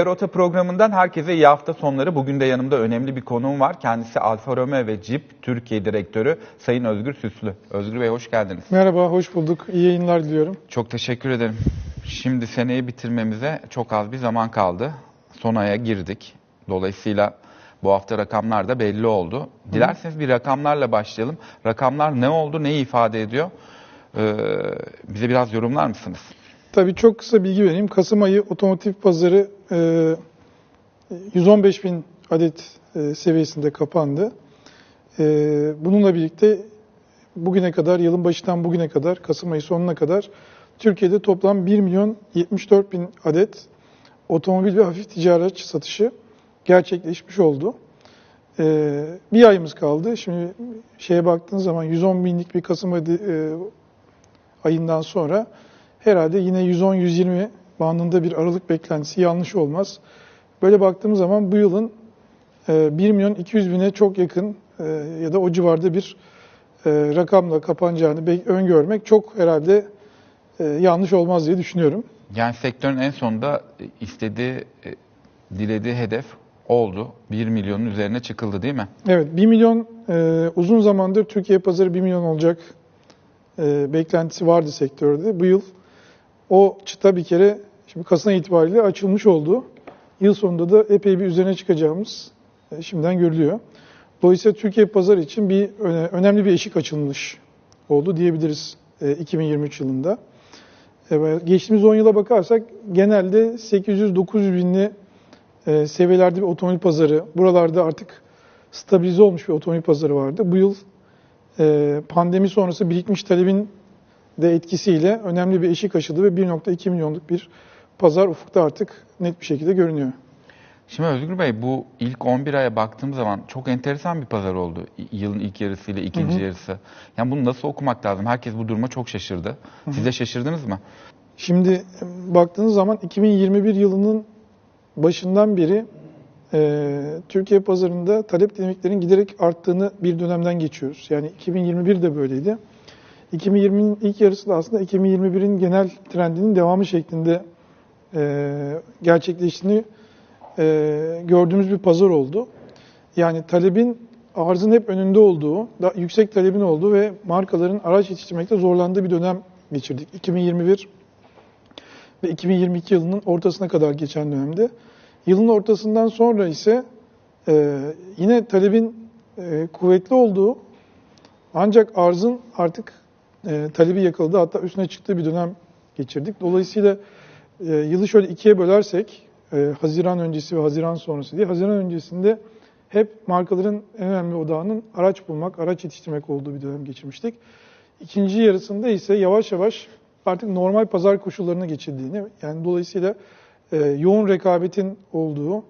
E-Rota programından herkese iyi hafta sonları. Bugün de yanımda önemli bir konuğum var. Kendisi Alfa Romeo ve Jeep Türkiye Direktörü Sayın Özgür Süslü. Özgür Bey hoş geldiniz. Merhaba, hoş bulduk. İyi yayınlar diliyorum. Çok teşekkür ederim. Şimdi seneyi bitirmemize çok az bir zaman kaldı. Son aya girdik. Dolayısıyla bu hafta rakamlar da belli oldu. Dilerseniz bir rakamlarla başlayalım. Rakamlar ne oldu, neyi ifade ediyor? Ee, bize biraz yorumlar mısınız? Tabii çok kısa bilgi vereyim. Kasım ayı otomotiv pazarı e, 115 bin adet e, seviyesinde kapandı. E, bununla birlikte bugüne kadar, yılın başından bugüne kadar, Kasım ayı sonuna kadar Türkiye'de toplam 1 milyon 74 bin adet otomobil ve hafif ticari araç satışı gerçekleşmiş oldu. E, bir ayımız kaldı. Şimdi şeye baktığınız zaman 110 binlik bir Kasım e, ayından sonra herhalde yine 110-120 bandında bir aralık beklentisi yanlış olmaz. Böyle baktığımız zaman bu yılın e, 1 milyon 200 bine çok yakın e, ya da o civarda bir e, rakamla kapanacağını öngörmek çok herhalde e, yanlış olmaz diye düşünüyorum. Yani sektörün en sonunda istediği, e, dilediği hedef oldu. 1 milyonun üzerine çıkıldı değil mi? Evet 1 milyon e, uzun zamandır Türkiye pazarı 1 milyon olacak e, beklentisi vardı sektörde. Bu yıl o çıta bir kere şimdi Kasım itibariyle açılmış oldu. Yıl sonunda da epey bir üzerine çıkacağımız e, şimdiden görülüyor. Dolayısıyla Türkiye pazarı için bir öne- önemli bir eşik açılmış oldu diyebiliriz e, 2023 yılında. Evet, geçtiğimiz 10 yıla bakarsak genelde 800-900 binli e, seviyelerde bir otomobil pazarı, buralarda artık stabilize olmuş bir otomobil pazarı vardı. Bu yıl e, pandemi sonrası birikmiş talebin de etkisiyle önemli bir eşik aşıldı ve 1.2 milyonluk bir pazar ufukta artık net bir şekilde görünüyor. Şimdi Özgür Bey bu ilk 11 aya baktığım zaman çok enteresan bir pazar oldu. Yılın ilk yarısı ile ikinci yarısı. Yani bunu nasıl okumak lazım? Herkes bu duruma çok şaşırdı. Siz de şaşırdınız mı? Şimdi e, baktığınız zaman 2021 yılının başından beri e, Türkiye pazarında talep dinamiklerinin giderek arttığını bir dönemden geçiyoruz. Yani 2021 de böyleydi. 2020'nin ilk yarısı da aslında 2021'in genel trendinin devamı şeklinde gerçekleştiğini e, gördüğümüz bir pazar oldu. Yani talebin arzın hep önünde olduğu, da yüksek talebin olduğu ve markaların araç yetiştirmekte zorlandığı bir dönem geçirdik. 2021 ve 2022 yılının ortasına kadar geçen dönemde. Yılın ortasından sonra ise e, yine talebin e, kuvvetli olduğu ancak arzın artık e, talebi yakaladığı hatta üstüne çıktığı bir dönem geçirdik. Dolayısıyla e, yılı şöyle ikiye bölersek e, Haziran öncesi ve Haziran sonrası diye Haziran öncesinde hep markaların en önemli odağının araç bulmak, araç yetiştirmek olduğu bir dönem geçirmiştik. İkinci yarısında ise yavaş yavaş artık normal pazar koşullarına geçildiğini, yani dolayısıyla e, yoğun rekabetin olduğu,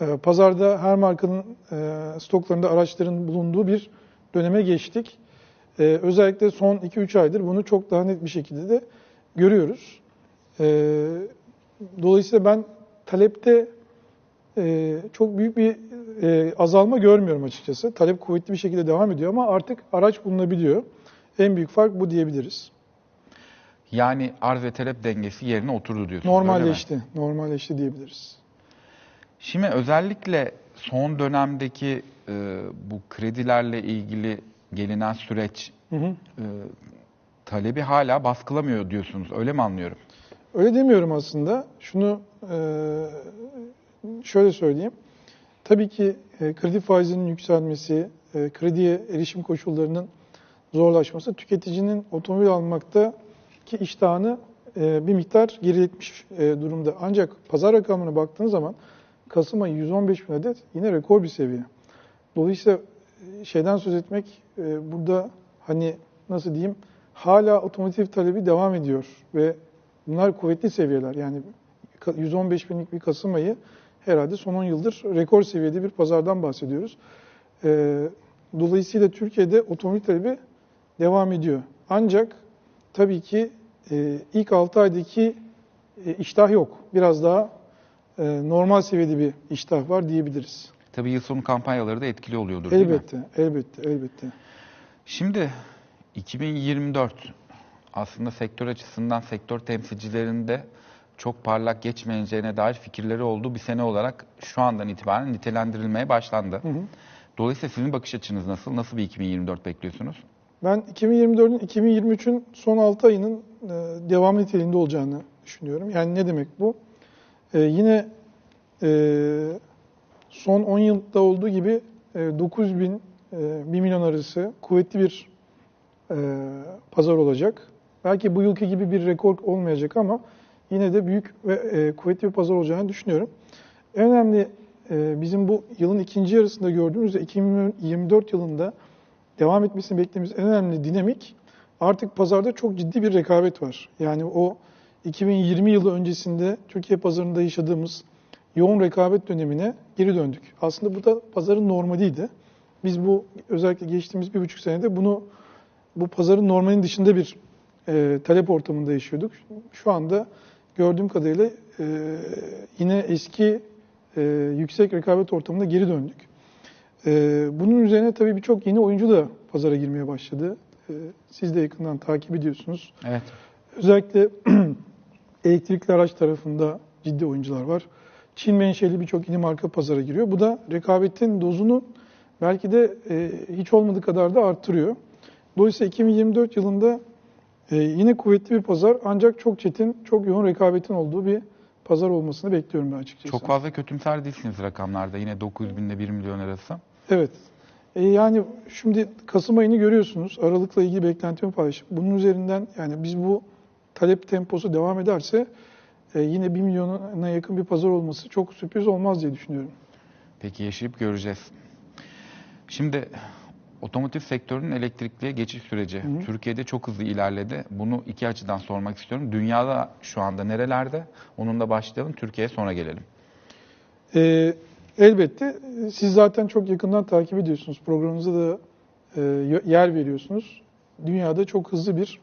e, pazarda her markanın e, stoklarında araçların bulunduğu bir döneme geçtik. E, özellikle son 2-3 aydır bunu çok daha net bir şekilde de görüyoruz. E, dolayısıyla ben talepte e, çok büyük bir e, azalma görmüyorum açıkçası. Talep kuvvetli bir şekilde devam ediyor ama artık araç bulunabiliyor. En büyük fark bu diyebiliriz. Yani arz ve talep dengesi yerine oturdu diyorsunuz. Normalleşti, normalleşti diyebiliriz. Şimdi özellikle son dönemdeki e, bu kredilerle ilgili gelinen süreç Hı hı. e, talebi hala baskılamıyor diyorsunuz. Öyle mi anlıyorum? Öyle demiyorum aslında. Şunu e, şöyle söyleyeyim. Tabii ki e, kredi faizinin yükselmesi, e, krediye erişim koşullarının zorlaşması tüketicinin otomobil almaktaki iştahını e, bir miktar geriletmiş durumda. Ancak pazar rakamına baktığınız zaman Kasım ayı 115 bin adet yine rekor bir seviye. Dolayısıyla şeyden söz etmek burada hani nasıl diyeyim hala otomotiv talebi devam ediyor ve bunlar kuvvetli seviyeler. Yani 115 binlik bir Kasım ayı herhalde son 10 yıldır rekor seviyede bir pazardan bahsediyoruz. E, Dolayısıyla Türkiye'de otomobil talebi devam ediyor. Ancak tabii ki e, ilk 6 aydaki e, iştah yok. Biraz daha e, normal seviyede bir iştah var diyebiliriz. Tabii yıl sonu kampanyaları da etkili oluyordur değil mi? Elbette, elbette, elbette. Şimdi 2024 aslında sektör açısından sektör temsilcilerinde çok parlak geçmeyeceğine dair fikirleri olduğu bir sene olarak şu andan itibaren nitelendirilmeye başlandı. Dolayısıyla sizin bakış açınız nasıl? Nasıl bir 2024 bekliyorsunuz? Ben 2024'ün 2023'ün son 6 ayının e, devam niteliğinde olacağını düşünüyorum. Yani ne demek bu? E, yine e, son 10 yılda olduğu gibi e, 9 bin, e, 1 milyon arası kuvvetli bir e, pazar olacak. Belki bu yılki gibi bir rekor olmayacak ama yine de büyük ve e, kuvvetli bir pazar olacağını düşünüyorum. En önemli e, bizim bu yılın ikinci yarısında gördüğümüz ve 2024 yılında devam etmesini beklediğimiz en önemli dinamik artık pazarda çok ciddi bir rekabet var. Yani o 2020 yılı öncesinde Türkiye pazarında yaşadığımız yoğun rekabet dönemine geri döndük. Aslında bu da pazarın normaliydi. Biz bu özellikle geçtiğimiz bir buçuk senede bunu bu pazarın normalinin dışında bir e, talep ortamında yaşıyorduk. Şu anda gördüğüm kadarıyla e, yine eski e, yüksek rekabet ortamında geri döndük. Ee, bunun üzerine tabii birçok yeni oyuncu da pazara girmeye başladı. Ee, siz de yakından takip ediyorsunuz. Evet. Özellikle elektrikli araç tarafında ciddi oyuncular var. Çin menşeli birçok yeni marka pazara giriyor. Bu da rekabetin dozunu belki de e, hiç olmadığı kadar da arttırıyor. Dolayısıyla 2024 yılında e, yine kuvvetli bir pazar ancak çok çetin, çok yoğun rekabetin olduğu bir pazar olmasını bekliyorum ben açıkçası. Çok fazla kötümser değilsiniz rakamlarda. Yine 900 binle 1 milyon arası. Evet. E, yani şimdi Kasım ayını görüyorsunuz. Aralıkla ilgili beklentimi paylaşıp bunun üzerinden yani biz bu talep temposu devam ederse e, yine 1 milyona yakın bir pazar olması çok sürpriz olmaz diye düşünüyorum. Peki yaşayıp göreceğiz. Şimdi otomotiv sektörünün elektrikliye geçiş süreci hı. Türkiye'de çok hızlı ilerledi. Bunu iki açıdan sormak istiyorum. Dünyada şu anda nerelerde? Onunla başlayalım. Türkiye'ye sonra gelelim. E, elbette siz zaten çok yakından takip ediyorsunuz. Programınıza da e, yer veriyorsunuz. Dünyada çok hızlı bir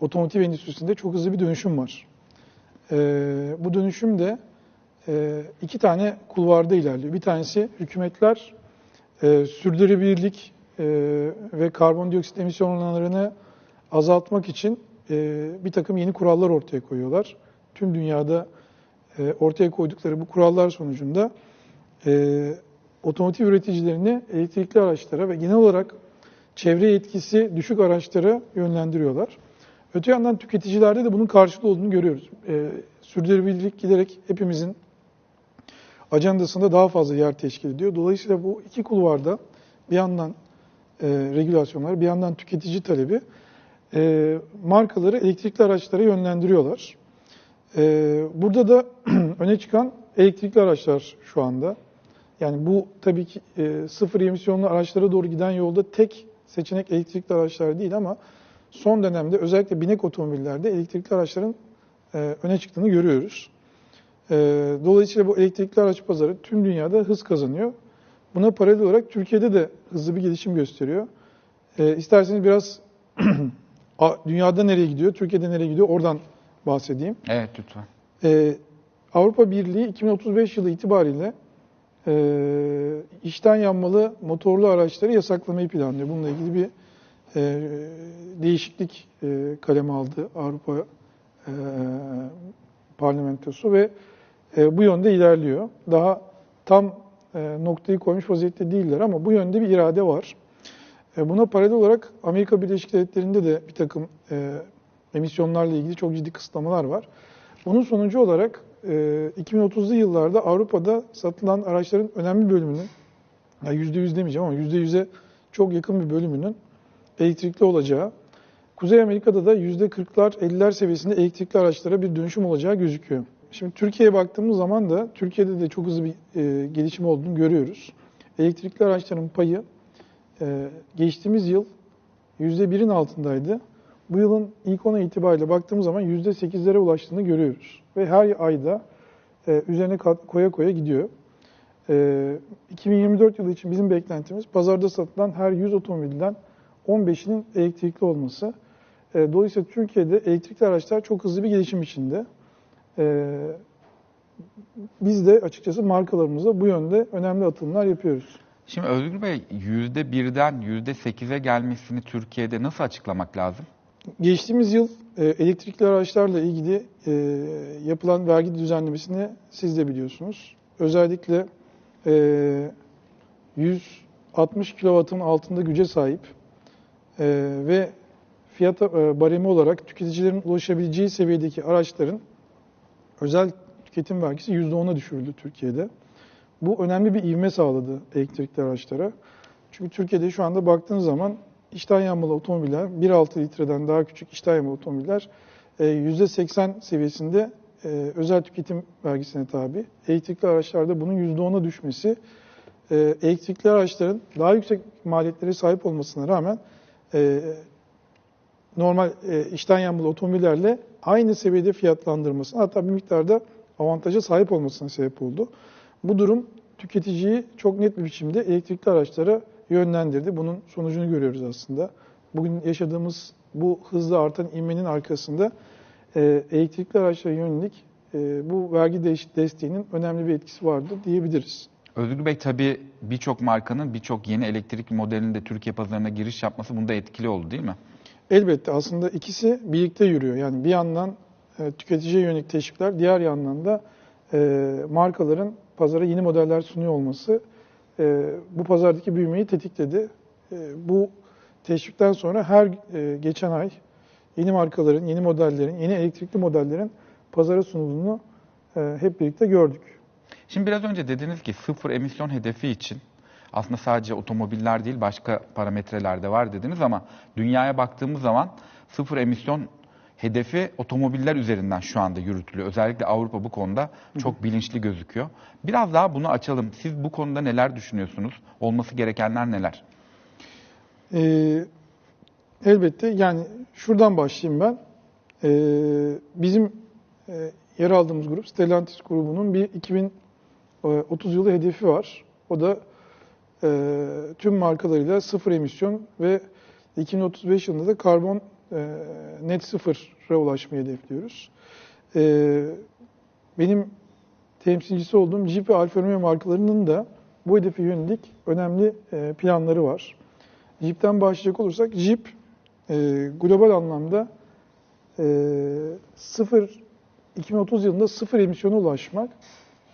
otomotiv endüstrisinde çok hızlı bir dönüşüm var. E, bu dönüşüm de e, iki tane kulvarda ilerliyor. Bir tanesi hükümetler e, sürdürülebilirlik e, ve karbondioksit emisyonlarını azaltmak için e, bir takım yeni kurallar ortaya koyuyorlar. Tüm dünyada e, ortaya koydukları bu kurallar sonucunda otomotiv üreticilerini elektrikli araçlara ve genel olarak çevre etkisi düşük araçlara yönlendiriyorlar. Öte yandan tüketicilerde de bunun karşılığı olduğunu görüyoruz. E, sürdürülebilirlik giderek hepimizin ajandasında daha fazla yer teşkil ediyor. Dolayısıyla bu iki kulvarda bir yandan e, regülasyonlar, bir yandan tüketici talebi e, markaları elektrikli araçlara yönlendiriyorlar. E, burada da öne çıkan elektrikli araçlar şu anda. Yani bu tabii ki e, sıfır emisyonlu araçlara doğru giden yolda tek seçenek elektrikli araçlar değil ama son dönemde özellikle binek otomobillerde elektrikli araçların e, öne çıktığını görüyoruz. E, dolayısıyla bu elektrikli araç pazarı tüm dünyada hız kazanıyor. Buna paralel olarak Türkiye'de de hızlı bir gelişim gösteriyor. E, isterseniz biraz dünyada nereye gidiyor, Türkiye'de nereye gidiyor oradan bahsedeyim. Evet lütfen. Ee, Avrupa Birliği 2035 yılı itibariyle e, içten yanmalı motorlu araçları yasaklamayı planlıyor. Bununla ilgili bir e, değişiklik e, kaleme aldı Avrupa e, Parlamentosu ve e, bu yönde ilerliyor. Daha tam e, noktayı koymuş vaziyette değiller ama bu yönde bir irade var. E, buna paralel olarak Amerika Birleşik Devletleri'nde de bir takım e, emisyonlarla ilgili çok ciddi kısıtlamalar var. Bunun sonucu olarak e, 2030'lu yıllarda Avrupa'da satılan araçların önemli bölümünün, ya %100 demeyeceğim ama %100'e çok yakın bir bölümünün elektrikli olacağı, Kuzey Amerika'da da %40'lar 50'ler seviyesinde elektrikli araçlara bir dönüşüm olacağı gözüküyor. Şimdi Türkiye'ye baktığımız zaman da Türkiye'de de çok hızlı bir e, gelişim olduğunu görüyoruz. Elektrikli araçların payı e, geçtiğimiz yıl %1'in altındaydı. Bu yılın ilk ona itibariyle baktığımız zaman %8'lere ulaştığını görüyoruz. Ve her ayda e, üzerine koya koya gidiyor. E, 2024 yılı için bizim beklentimiz pazarda satılan her 100 otomobilden 15'inin elektrikli olması. E, dolayısıyla Türkiye'de elektrikli araçlar çok hızlı bir gelişim içinde. E, biz de açıkçası markalarımızla bu yönde önemli atılımlar yapıyoruz. Şimdi Özgür Bey %1'den %8'e gelmesini Türkiye'de nasıl açıklamak lazım? Geçtiğimiz yıl e, elektrikli araçlarla ilgili e, yapılan vergi düzenlemesini siz de biliyorsunuz. Özellikle e, 160 kW'ın altında güce sahip e, ve fiyat e, baremi olarak tüketicilerin ulaşabileceği seviyedeki araçların özel tüketim vergisi %10'a düşürüldü Türkiye'de. Bu önemli bir ivme sağladı elektrikli araçlara. Çünkü Türkiye'de şu anda baktığınız zaman içten yanmalı otomobiller, 1.6 litreden daha küçük içten yanmalı otomobiller e, %80 seviyesinde e, özel tüketim vergisine tabi. Elektrikli araçlarda bunun %10'a düşmesi, e, elektrikli araçların daha yüksek maliyetlere sahip olmasına rağmen e, normal e, içten yanmalı otomobillerle aynı seviyede fiyatlandırmasına hatta bir miktarda avantaja sahip olmasına sebep oldu. Bu durum tüketiciyi çok net bir biçimde elektrikli araçlara yönlendirdi. Bunun sonucunu görüyoruz aslında. Bugün yaşadığımız bu hızla artan inmenin arkasında e, elektrikli araçlara yönelik e, bu vergi desteğinin önemli bir etkisi vardı diyebiliriz. Özgür Bey tabii birçok markanın birçok yeni elektrik modelinin de Türkiye pazarına giriş yapması bunda etkili oldu değil mi? Elbette aslında ikisi birlikte yürüyor. Yani bir yandan e, tüketiciye yönelik teşvikler, diğer yandan da e, markaların pazara yeni modeller sunuyor olması e, bu pazardaki büyümeyi tetikledi. E, bu teşvikten sonra her e, geçen ay yeni markaların, yeni modellerin, yeni elektrikli modellerin pazara sunulduğunu e, hep birlikte gördük. Şimdi biraz önce dediniz ki sıfır emisyon hedefi için aslında sadece otomobiller değil başka parametreler de var dediniz ama dünyaya baktığımız zaman sıfır emisyon hedefi otomobiller üzerinden şu anda yürütülüyor. Özellikle Avrupa bu konuda çok bilinçli gözüküyor. Biraz daha bunu açalım. Siz bu konuda neler düşünüyorsunuz? Olması gerekenler neler? Ee, elbette yani şuradan başlayayım ben. Ee, bizim e, yer aldığımız grup Stellantis grubunun bir 2030 yılı hedefi var. O da e, tüm markalarıyla sıfır emisyon ve 2035 yılında da karbon e, net sıfıra ulaşmayı hedefliyoruz. E, benim temsilcisi olduğum Jeep ve Alfa Romeo markalarının da bu hedefe yönelik önemli e, planları var. Jeep'ten başlayacak olursak Jeep e, global anlamda e, sıfır 2030 yılında sıfır emisyona ulaşmak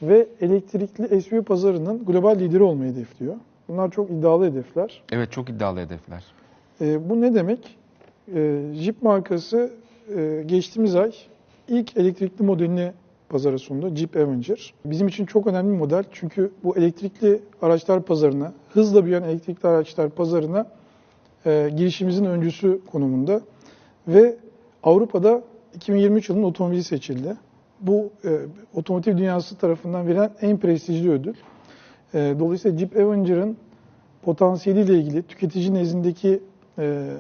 ve elektrikli SUV pazarının global lideri olmayı hedefliyor. Bunlar çok iddialı hedefler. Evet çok iddialı hedefler. E, bu ne demek? E, Jeep markası e, geçtiğimiz ay ilk elektrikli modelini pazara sundu. Jeep Avenger. Bizim için çok önemli bir model. Çünkü bu elektrikli araçlar pazarına, hızla büyüyen elektrikli araçlar pazarına e, girişimizin öncüsü konumunda. Ve Avrupa'da 2023 yılının otomobili seçildi. Bu e, otomotiv dünyası tarafından verilen en prestijli ödül. E, dolayısıyla Jeep Avenger'ın potansiyeliyle ilgili, tüketici nezdindeki e,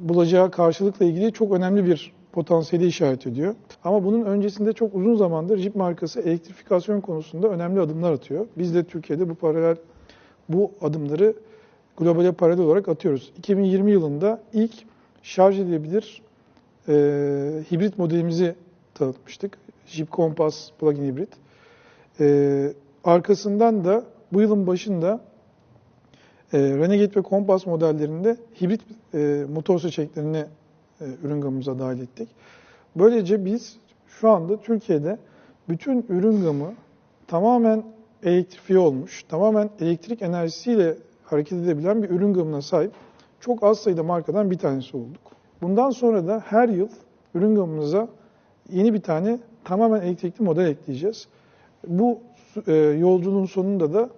bulacağı karşılıkla ilgili çok önemli bir potansiyeli işaret ediyor. Ama bunun öncesinde çok uzun zamandır Jeep markası elektrifikasyon konusunda önemli adımlar atıyor. Biz de Türkiye'de bu paralel bu adımları globale paralel olarak atıyoruz. 2020 yılında ilk şarj edilebilir e, hibrit modelimizi tanıtmıştık. Jeep Compass plug-in hibrit. E, arkasından da bu yılın başında e, Renegade ve Compass modellerinde hibrit e, motor seçeneklerini e, ürün gamımıza dahil ettik. Böylece biz şu anda Türkiye'de bütün ürün gamı tamamen elektrifiye olmuş, tamamen elektrik enerjisiyle hareket edebilen bir ürün gamına sahip çok az sayıda markadan bir tanesi olduk. Bundan sonra da her yıl ürün gamımıza yeni bir tane tamamen elektrikli model ekleyeceğiz. Bu e, yolculuğun sonunda da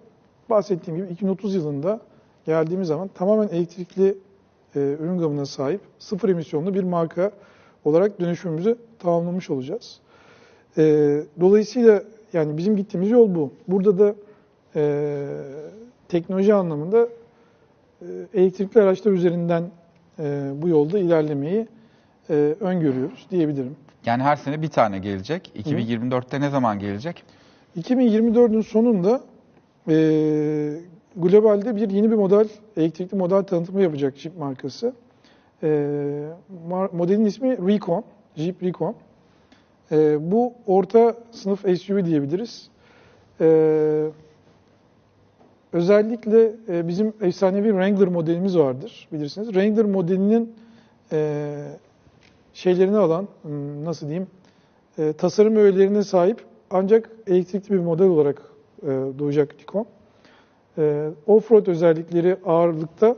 bahsettiğim gibi 2030 yılında geldiğimiz zaman tamamen elektrikli e, ürün gamına sahip sıfır emisyonlu bir marka olarak dönüşümümüzü tamamlamış olacağız. E, dolayısıyla yani bizim gittiğimiz yol bu. Burada da e, teknoloji anlamında e, elektrikli araçlar üzerinden e, bu yolda ilerlemeyi e, öngörüyoruz diyebilirim. Yani her sene bir tane gelecek. 2024'te ne zaman gelecek? 2024'ün sonunda e, globalde bir yeni bir model, elektrikli model tanıtımı yapacak Jeep markası. E, modelin ismi Recon, Jeep Recon. E, bu orta sınıf SUV diyebiliriz. E, özellikle e, bizim efsanevi Wrangler modelimiz vardır bilirsiniz. Wrangler modelinin e, şeylerini alan, hmm, nasıl diyeyim, e, tasarım öğelerine sahip ancak elektrikli bir model olarak e, doğacak Nikon. E, Offroad özellikleri ağırlıkta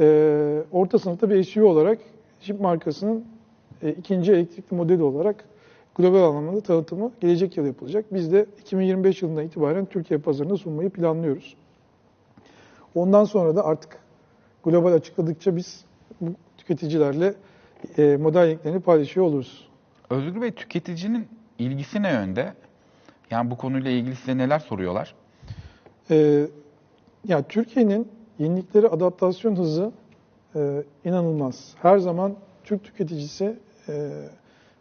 e, orta sınıfta bir SUV olarak Jeep markasının e, ikinci elektrikli modeli olarak global anlamda tanıtımı gelecek yıl yapılacak. Biz de 2025 yılından itibaren Türkiye pazarında sunmayı planlıyoruz. Ondan sonra da artık global açıkladıkça biz bu tüketicilerle e, model linklerini paylaşıyor oluruz. Özgür Bey tüketicinin ilgisi ne yönde? Yani bu konuyla ilgili size neler soruyorlar? Ee, ya Türkiye'nin yeniliklere adaptasyon hızı e, inanılmaz. Her zaman Türk tüketicisi e,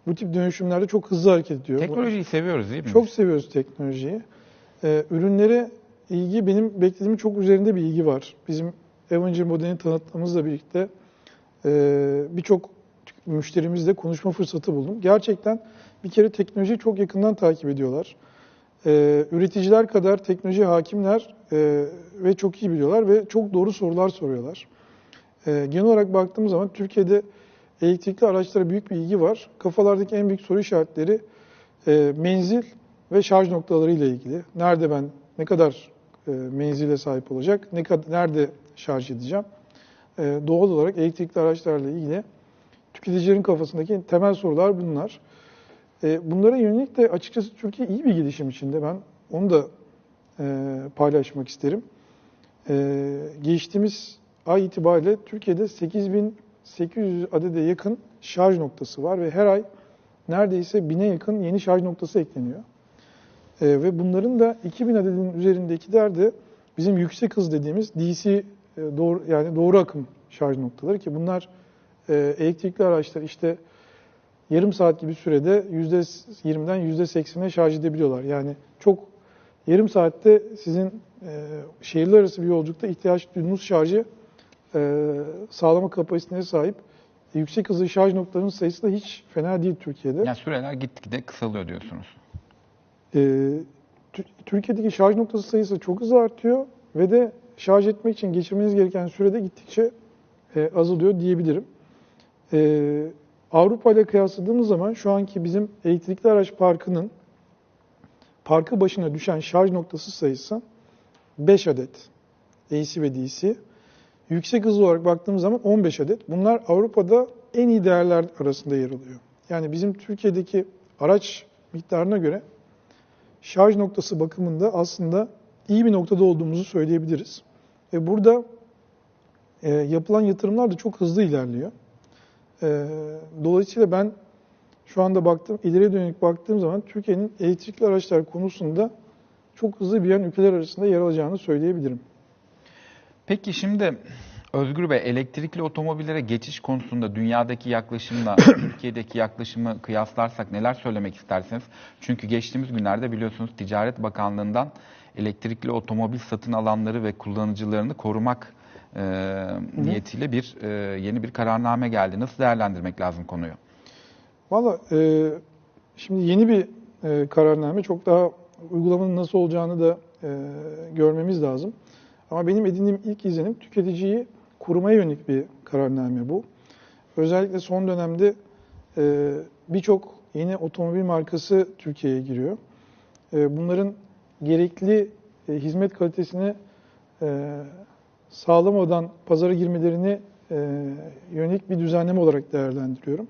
bu tip dönüşümlerde çok hızlı hareket ediyor. Teknolojiyi seviyoruz değil mi? Çok seviyoruz teknolojiyi. Ee, ürünlere ilgi benim beklediğimin çok üzerinde bir ilgi var. Bizim Avenger modelini tanıtmamızla birlikte e, birçok müşterimizle konuşma fırsatı buldum. Gerçekten bir kere teknolojiyi çok yakından takip ediyorlar. Ee, üreticiler kadar teknoloji hakimler e, ve çok iyi biliyorlar ve çok doğru sorular soruyorlar. Ee, genel olarak baktığımız zaman Türkiye'de elektrikli araçlara büyük bir ilgi var. Kafalardaki en büyük soru işaretleri e, menzil ve şarj noktaları ile ilgili. Nerede ben ne kadar e, menzile sahip olacak, ne kadar nerede şarj edeceğim? E, doğal olarak elektrikli araçlarla ilgili tüketicilerin kafasındaki temel sorular bunlar. E, bunlara yönelik de açıkçası Türkiye iyi bir gelişim içinde. Ben onu da e, paylaşmak isterim. E, geçtiğimiz ay itibariyle Türkiye'de 8800 adede yakın şarj noktası var ve her ay neredeyse 1000'e yakın yeni şarj noktası ekleniyor. Ve bunların da 2000 adedin üzerindekiler de bizim yüksek hız dediğimiz DC doğru yani doğru akım şarj noktaları ki bunlar elektrikli araçlar işte yarım saat gibi sürede %20'den %80'e şarj edebiliyorlar. Yani çok yarım saatte sizin e, şehirler arası bir yolculukta ihtiyaç duyduğunuz şarjı e, sağlama kapasitesine sahip yüksek hızlı şarj noktalarının sayısı da hiç fena değil Türkiye'de. Yani süreler gitgide kısalıyor diyorsunuz. E, Tü- Türkiye'deki şarj noktası sayısı çok hızlı artıyor ve de şarj etmek için geçirmeniz gereken sürede gittikçe e, azalıyor diyebilirim. E, Avrupa ile kıyasladığımız zaman şu anki bizim elektrikli araç parkının parkı başına düşen şarj noktası sayısı 5 adet AC ve DC. Yüksek hız olarak baktığımız zaman 15 adet. Bunlar Avrupa'da en iyi değerler arasında yer alıyor. Yani bizim Türkiye'deki araç miktarına göre şarj noktası bakımında aslında iyi bir noktada olduğumuzu söyleyebiliriz. Ve burada e, yapılan yatırımlar da çok hızlı ilerliyor. E, dolayısıyla ben şu anda baktım, ileriye dönük baktığım zaman Türkiye'nin elektrikli araçlar konusunda çok hızlı büyüyen ülkeler arasında yer alacağını söyleyebilirim. Peki şimdi Özgür Bey elektrikli otomobillere geçiş konusunda dünyadaki yaklaşımla Türkiye'deki yaklaşımı kıyaslarsak neler söylemek istersiniz? Çünkü geçtiğimiz günlerde biliyorsunuz Ticaret Bakanlığı'ndan elektrikli otomobil satın alanları ve kullanıcılarını korumak e, niyetiyle bir e, yeni bir kararname geldi. Nasıl değerlendirmek lazım konuyu? Valla e, şimdi yeni bir e, kararname çok daha uygulamanın nasıl olacağını da e, görmemiz lazım. Ama benim edindiğim ilk izlenim tüketiciyi korumaya yönelik bir kararname bu. Özellikle son dönemde e, birçok yeni otomobil markası Türkiye'ye giriyor. E, bunların gerekli e, hizmet kalitesini e, sağlamadan pazara girmelerini e, yönelik bir düzenleme olarak değerlendiriyorum.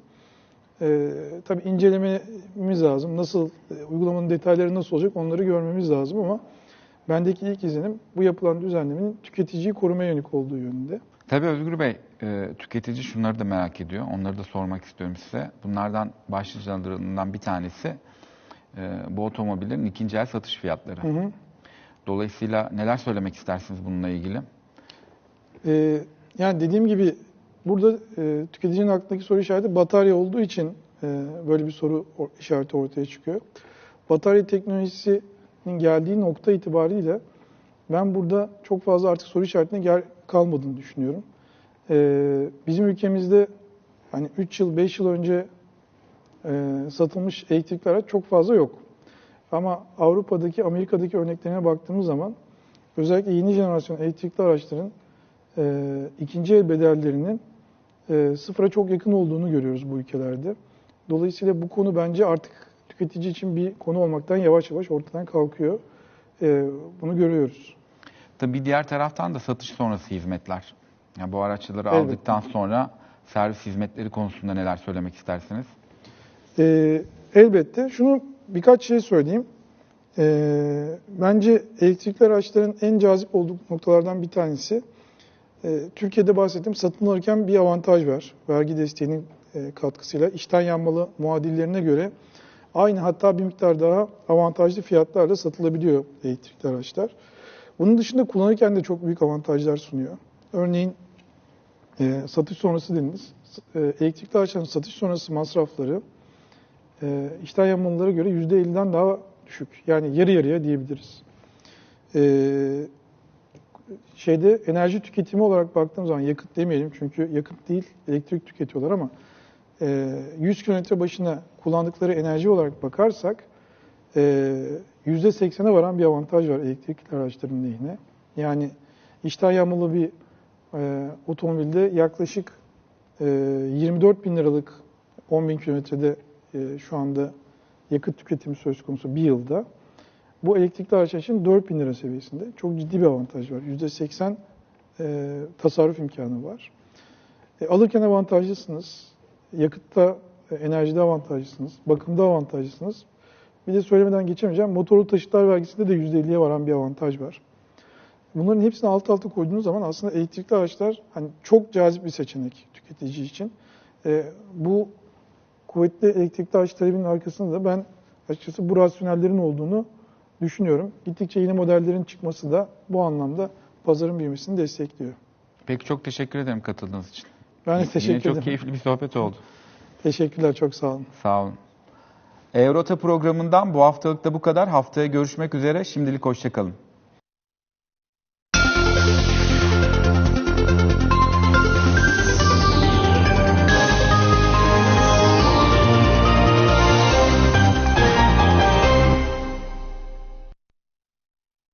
E, tabii incelememiz lazım. Nasıl, e, uygulamanın detayları nasıl olacak onları görmemiz lazım ama bendeki ilk izlenim bu yapılan düzenlemenin tüketiciyi korumaya yönelik olduğu yönünde. Tabii Özgür Bey, e, tüketici şunları da merak ediyor. Onları da sormak istiyorum size. Bunlardan başlıcalarından bir tanesi e, bu otomobillerin ikinci el satış fiyatları. Hı hı. Dolayısıyla neler söylemek istersiniz bununla ilgili? Ee, yani dediğim gibi burada e, tüketicinin aklındaki soru işareti batarya olduğu için e, böyle bir soru işareti ortaya çıkıyor. Batarya teknolojisinin geldiği nokta itibariyle ben burada çok fazla artık soru işaretine ger kalmadığını düşünüyorum. Ee, bizim ülkemizde hani 3 yıl 5 yıl önce e, satılmış elektrikli araç çok fazla yok. Ama Avrupa'daki, Amerika'daki örneklerine baktığımız zaman özellikle yeni jenerasyon elektrikli araçların e, ikinci el bedellerinin e, sıfıra çok yakın olduğunu görüyoruz bu ülkelerde. Dolayısıyla bu konu bence artık tüketici için bir konu olmaktan yavaş yavaş ortadan kalkıyor. E, bunu görüyoruz. Tabii bir diğer taraftan da satış sonrası hizmetler. Yani bu araçları Elbette. aldıktan sonra servis hizmetleri konusunda neler söylemek istersiniz? Ee, elbette. Şunu birkaç şey söyleyeyim. Ee, bence elektrikli araçların en cazip olduğu noktalardan bir tanesi. E, Türkiye'de bahsettiğim satın alırken bir avantaj var. Vergi desteğinin e, katkısıyla içten yanmalı muadillerine göre aynı hatta bir miktar daha avantajlı fiyatlarla satılabiliyor elektrikli araçlar. Bunun dışında kullanırken de çok büyük avantajlar sunuyor. Örneğin e, satış sonrası dediniz. E, elektrikli araçların satış sonrası masrafları e, içten yanmalılara göre %50'den daha düşük. Yani yarı yarıya diyebiliriz. E, şeyde enerji tüketimi olarak baktığım zaman yakıt demeyelim çünkü yakıt değil elektrik tüketiyorlar ama e, 100 kilometre başına kullandıkları enerji olarak bakarsak e, %80'e varan bir avantaj var elektrikli araçların lehine. Yani içten yanmalı bir e, otomobilde yaklaşık e, 24 bin liralık 10 bin kilometrede e, şu anda yakıt tüketimi söz konusu bir yılda. Bu elektrikli araç için 4 bin lira seviyesinde. Çok ciddi bir avantaj var. %80 e, tasarruf imkanı var. E, alırken avantajlısınız. Yakıtta, e, enerjide avantajlısınız. Bakımda avantajlısınız. Bir de söylemeden geçemeyeceğim. Motorlu taşıtlar vergisinde de %50'ye varan bir avantaj var. Bunların hepsini alt alta koyduğunuz zaman aslında elektrikli araçlar hani çok cazip bir seçenek tüketici için. E, bu kuvvetli elektrikli araç talebinin arkasında da ben açıkçası bu rasyonellerin olduğunu düşünüyorum. Gittikçe yeni modellerin çıkması da bu anlamda pazarın büyümesini destekliyor. Peki çok teşekkür ederim katıldığınız için. Ben de Yine teşekkür çok ederim. keyifli bir sohbet oldu. Teşekkürler, çok sağ olun. Sağ olun. Eurota programından bu haftalık da bu kadar. Haftaya görüşmek üzere. Şimdilik hoşçakalın.